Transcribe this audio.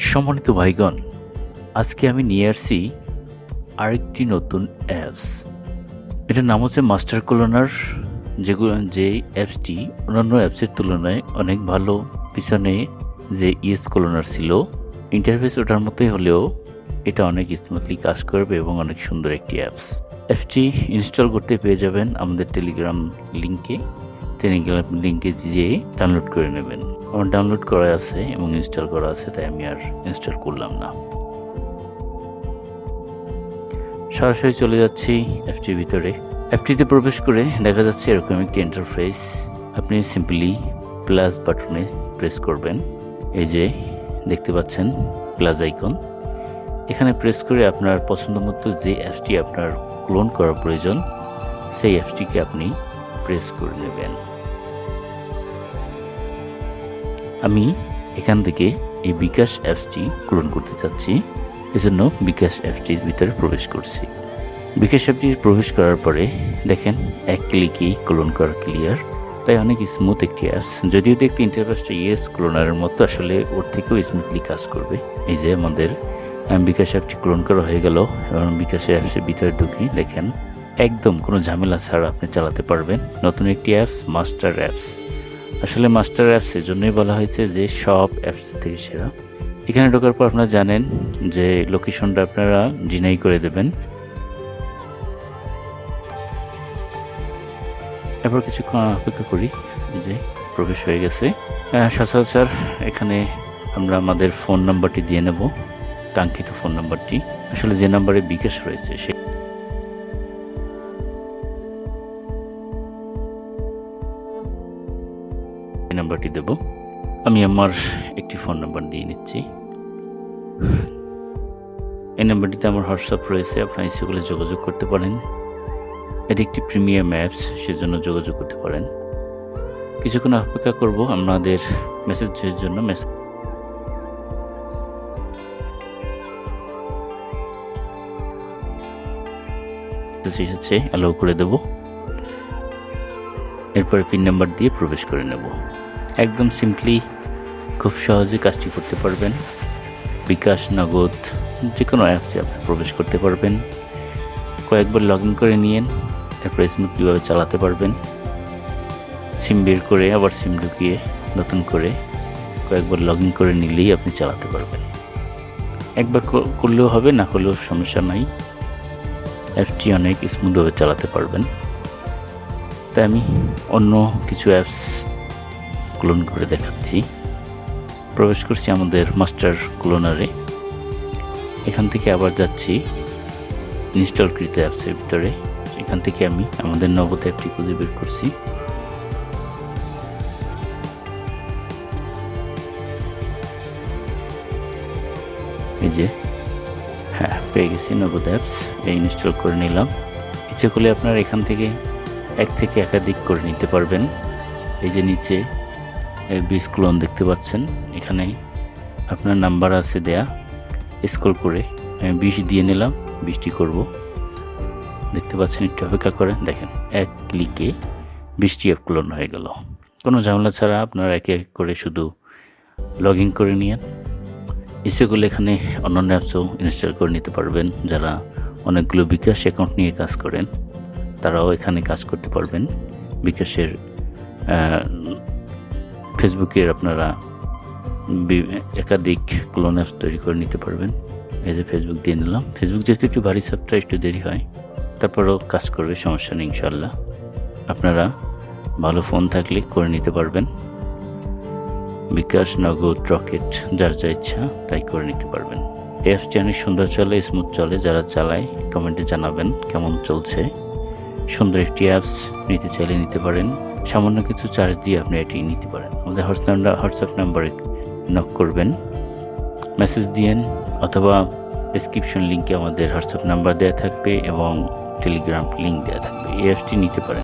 সম্মানিত ভাইগণ, আজকে আমি নিয়ে আসছি আরেকটি নতুন অ্যাপস। এটার নাম হচ্ছে মাস্টার কোলোনার। যেগুলো যে অ্যাপসটি অন্যান্য অ্যাপসের তুলনায় অনেক ভালো পিছনে যে ইএস কলোনার ছিল ইন্টারফেস ওটার মতোই হলেও এটা অনেক স্মুথলি কাজ করবে এবং অনেক সুন্দর একটি অ্যাপস। অ্যাপসটি ইনস্টল করতে পেয়ে যাবেন আমাদের টেলিগ্রাম লিঙ্কে টেলিগ্রাম লিঙ্কে যেয়ে ডাউনলোড করে নেবেন। আমার ডাউনলোড করা আছে এবং ইনস্টল করা আছে, তাই আমি আর ইনস্টল করলাম না। সরাসরি চলে যাচ্ছি অ্যাপটির ভিতরে। অ্যাপটিতে প্রবেশ করে দেখা যাচ্ছে এরকম একটি ইন্টারফেস আপনি সিম্পলি প্লাস বাটনে প্রেস করবেন। এই যে দেখতে পাচ্ছেন প্লাস আইকন এখানে প্রেস করে আপনার পছন্দ মতো যে অ্যাপটি আপনার ক্লোন করা প্রয়োজন, সেই অ্যাপটিকে আপনি প্রেস করে নেবেন। আমি এখান থেকে এই বিকাশ অ্যাপসটি ক্লোন করতে চাচ্ছি। এজন্য বিকাশ অ্যাপসটির ভিতরে প্রবেশ করছি। বিকাশ অ্যাপটি প্রবেশ করার পরে দেখেন, এক ক্লিকেই ক্লোন করা ক্লিয়ার। তাই অনেক স্মুথ একটি অ্যাপস। যদিও দেখতে ইন্টারফেসটা ইয়েস ক্লোনারের মতো, আসলে ওর থেকেও স্মুথলি কাজ করবে। এই যে আমাদের বিকাশ অ্যাপটি ক্লোন করা হয়ে গেল। এবং বিকাশ অ্যাপসের ভিতরে ঢুকি দেখেন, একদম কোনো ঝামেলা ছাড়া আপনি চালাতে পারবেন। নতুন একটি অ্যাপস, মাস্টার অ্যাপস। আসলে মাস্টার অ্যাপস এর জন্যই বলা হয়েছে যে সব অ্যাপস থেকে সেরা। এখানে ঢোকার পর আপনারা জানেন যে লোকেশনটা আপনারা ডিনাই করে দেবেন। এরপর কিছুক্ষণ অপেক্ষা করি যে প্রবেশ হয়ে গেছে। সচরাচর এখানে আমরা আমাদের ফোন নাম্বারটি দিয়ে নেব, কাঙ্ক্ষিত ফোন নাম্বারটি। আসলে যে নাম্বারে বিকাশ রয়েছে সেই নাম্বারটি দেব। আমি আমার একটি ফোন নাম্বার দিয়ে নিচ্ছি। এই নাম্বারটিতে আমার হোয়াটসঅ্যাপ রয়েছে আপনারা ইচ্ছে করলে যোগাযোগ করতে পারেন। এটি একটি প্রিমিয়াম অ্যাপস, সেজন্য যোগাযোগ করতে পারেন। কিছুক্ষণ অপেক্ষা করব আপনাদের মেসেজের জন্য। মেসেজ এসেছে অ্যালাউ করে দেব। এরপরে পিন নাম্বার দিয়ে প্রবেশ করে নেব। একদম সিম্পলি খুব সহজে কাজটি করতে পারবেন। বিকাশ, নগদ যে কোনো অ্যাপসে আপনি প্রবেশ করতে পারবেন। কয়েকবার লগ ইন করে নিয়েন এরপর স্মুথলিভাবে চালাতে পারবেন। সিম বের করে আবার সিম ঢুকিয়ে নতুন করে কয়েকবার লগ ইন করে নিলেই আপনি চালাতে পারবেন। একবার করলেও হবে, না করলেও সমস্যা নাই। অ্যাপটি অনেক স্মুথভাবে চালাতে পারবেন। তাই আমি অন্য কিছু অ্যাপস ক্লোন করে দেখাচ্ছি। প্রবেশ করছি আমাদের মাস্টার ক্লোনারে। এখান থেকে আবার যাচ্ছি ইনস্টলকৃত অ্যাপসের ভিতরে। এখান থেকে আমি আমাদের নগদ অ্যাপটি খুঁজে বের করছি। এই যে হ্যাঁ পেয়ে গেছি নগদ অ্যাপস। এই ইনস্টল করে নিলাম। ইচ্ছে করলে আপনার এখান থেকে এক থেকে একাধিক করে নিতে পারবেন। এই যে নিচে বিস ক্লোন দেখতে পাচ্ছেন। এখানে আপনার নাম্বার আছে দেয়া। স্ক্রল করে আমি বিশ দিয়ে নিলাম বৃষ্টি করব। দেখতে পাচ্ছেন, একটু অপেক্ষা করেন। দেখেন, এক ক্লিকে বৃষ্টি অ্যাপ ক্লোন হয়ে গেল। কোনো ঝামেলা ছাড়া আপনারা একে এক করে শুধু লগ ইন করে নিয়েন। ইচ্ছে করলে এখানে অন্যান্য অ্যাপসও ইনস্টল করে নিতে পারবেন। যারা অনেকগুলো বিকাশ অ্যাকাউন্ট নিয়ে কাজ করেন, তারাও এখানে কাজ করতে পারবেন। বিকাশের ফেসবুকের আপনারা একাধিক ক্লোন অ্যাপস তৈরি করে নিতে পারবেন। এই যে ফেসবুক দিয়ে নিলাম। ফেসবুক যেহেতু একটু ভারী সাপটা একটু দেরি হয়, তারপরেও কাজ করবে, সমস্যা নেই ইনশাল্লাহ আপনারা ভালো ফোন থাকলে করে নিতে পারবেন। বিকাশ, নগদ, রকেট, যার যা ইচ্ছা তাই করে নিতে পারবেন। অ্যাপসটি অনেক সুন্দর চলে স্মুথ চলে, যারা চালায় কমেন্টে জানাবেন কেমন চলছে। সুন্দর একটি অ্যাপস নিতে চাইলে নিতে পারেন। সামান্য কিছু চার্জ দিয়ে আপনি এটি নিতে পারেন। আমাদের হোয়াটসঅ্যাপ হোয়াটসঅ্যাপ নাম্বারে নক করবেন। মেসেজ দিয়েন অথবা ডিসক্রিপশন লিঙ্কে আমাদের হোয়াটসঅ্যাপ নাম্বার দেওয়া থাকবে এবং টেলিগ্রাম লিঙ্ক দেওয়া থাকবে। এই অ্যাপসটি নিতে পারেন।